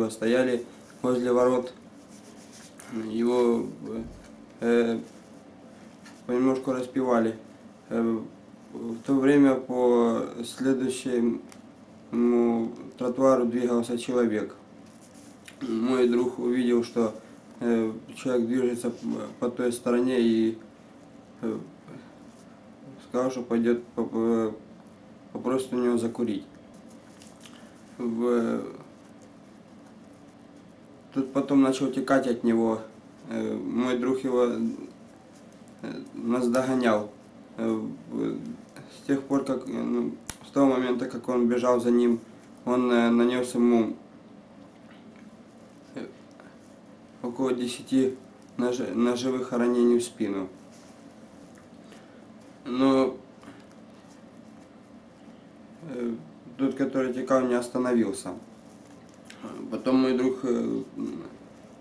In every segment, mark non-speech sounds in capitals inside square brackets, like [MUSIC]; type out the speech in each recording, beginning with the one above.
его стояли возле ворот. Его э, понемножку распевали. Э, в то время по следующему тротуару двигался человек. Мой друг увидел, что э, человек движется по той стороне и э, сказал, что пойдет поп- попросит у него закурить. В- Тут потом начал текать от него. Э, Мой друг его э, нас догонял. Э, С тех пор, как ну, с того момента, как он бежал за ним, он нанес ему около 10 нож- ножевых ранений в спину. Но тот, который текал, не остановился. Потом мой друг э,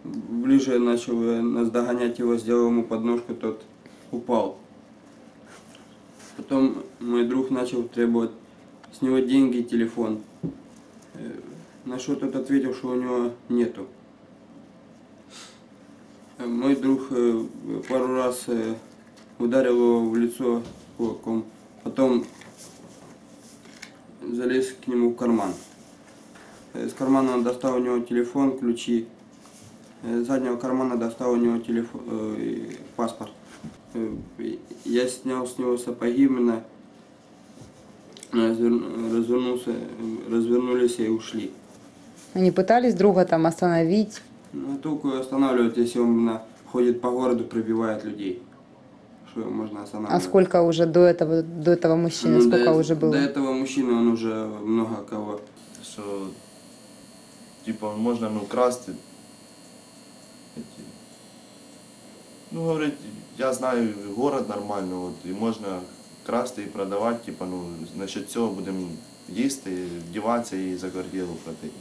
ближе начал э, нас догонять его, сделал ему подножку, тот упал. Потом мой друг начал требовать с него деньги, телефон. Э, На что тот ответил, что у него нету. Мой друг пару раз ударил его в лицо кулаком, потом залез к нему в карман. Э, Из кармана он достал у него телефон, ключи. Э, Из заднего кармана достал у него телефон, э, паспорт. Э, Я снял с него сапоги, именно развер- развернулся, развернулись и ушли. Они пытались друга там остановить. Ну, а толку останавливать, если он именно ходит по городу, пробивает людей. Что его можно А останавливать? сколько уже до этого, до этого мужчины, Ну, сколько до, уже было? До этого мужчины он уже много кого. що типу, можна ну, красти. Эти. Ну, говорить, я знаю город нормально, от, і можна красти і продавати, типу, ну, насчет цього будемо їсти, вдіватися і за квартиру платити.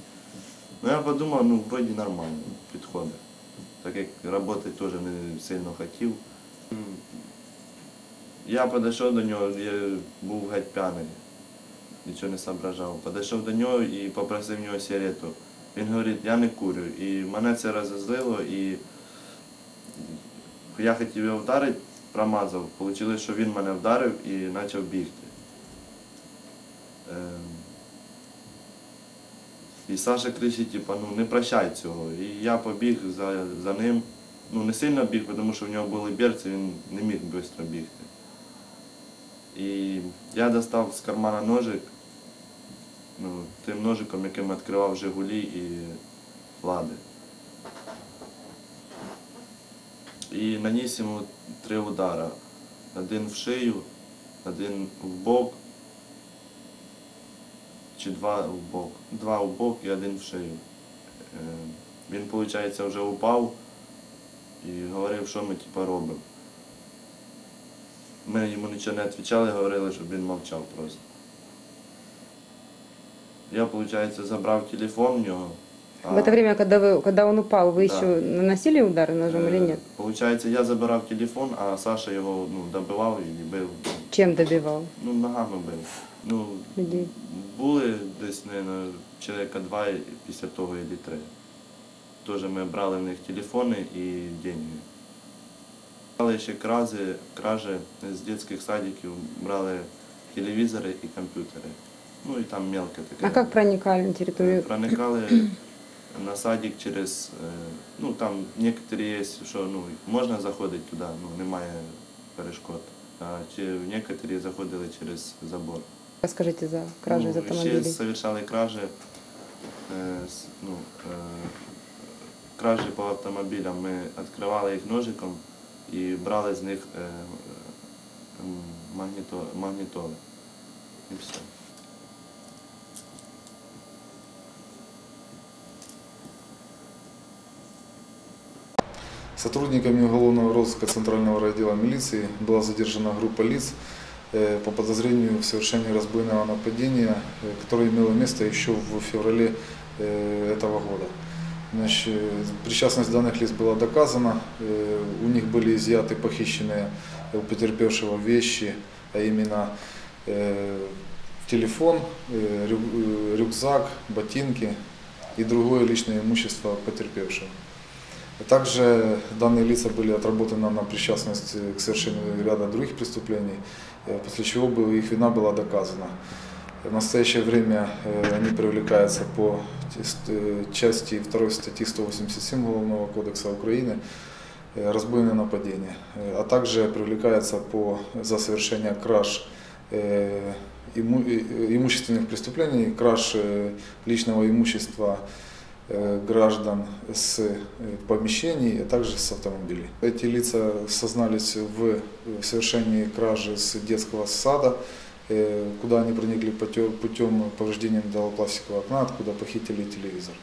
Ну я подумав, ну вроді нормально, підходить. Так як роботи теж не сильно хотів. Я підійшов до нього, я був геть п'яний нічого не соображав. Подійшов до нього і попросив в нього сигарету. Він говорить, я не курю. І мене це розозлило, і я хотів його вдарити, промазав. Получилось, що він мене вдарив і почав бігти. Ем, І Саша кричить, типу, ну не прощай цього. І я побіг за, за ним. Ну не сильно біг, тому що в нього були берці, він не міг швидко бігти. І я достав з кармана ножик, тим ножиком, яким відкривав Жигулі і лади. І наніс йому три удара. Один в шию, один в бок, чи два в бок. Два в бок і один в шию. Е, Він, виходить, вже упав і говорив, що ми типу, робимо. Ми йому нічого не відповідали, говорили, щоб він мовчав просто. Я, виходить, забрав телефон в нього. В это время, когда, вы, когда он упал, вы Да. еще наносили удары ножом или нет? Получається, я забирав телефон, а Саша його ну, добивав і бив. Чем добивал Ну, ногами бив. Ну, людей? були десь, наверное, чоловіка два і- після того і три. Теж ми брали в них телефони і деньги. Брали ще крази, кражі з дитячих садиків, брали телевізори і комп'ютери. Ну і там мелке таке. А как проникали на территорию? Проникали [CLEARS THROAT] на садик через, е, ну там некоторі є, що ну, можна заходити туди, ну немає перешкод. А чи некоторі заходили через забор. Расскажите за кражу из Ну, Ще автомобилей. совершали кражі, е, ну, е, кражі по автомобілям. Ми відкривали їх ножиком і брали з них е, е, магніто, магнітоли. І все. Сотрудниками уголовного розыска Центрального райотдела милиции была задержана группа лиц э, по подозрению в совершении разбойного нападения, э, которое имело место еще в феврале э, этого года. Значит, причастность данных лиц была доказана, у них были изъяты похищенные у потерпевшего вещи, а именно телефон, рю- рюкзак, ботинки, и другое личное имущество потерпевшего. Также данные лица были отработаны на причастность к совершению ряда других преступлений, э, после чего их вина была доказана. В настоящее время э, они привлекаются по э, части 2 статьи 187 Уголовного кодекса Украины разбойное нападение, а также привлекаются по, за совершение краж иму- имущественных преступлений, краж личного имущества граждан с э, помещений, а также с автомобилей. Эти лица сознались в э, совершении кражи с детского сада, э, куда они проникли путем повреждения металлопластикового окна, откуда похитили телевизор.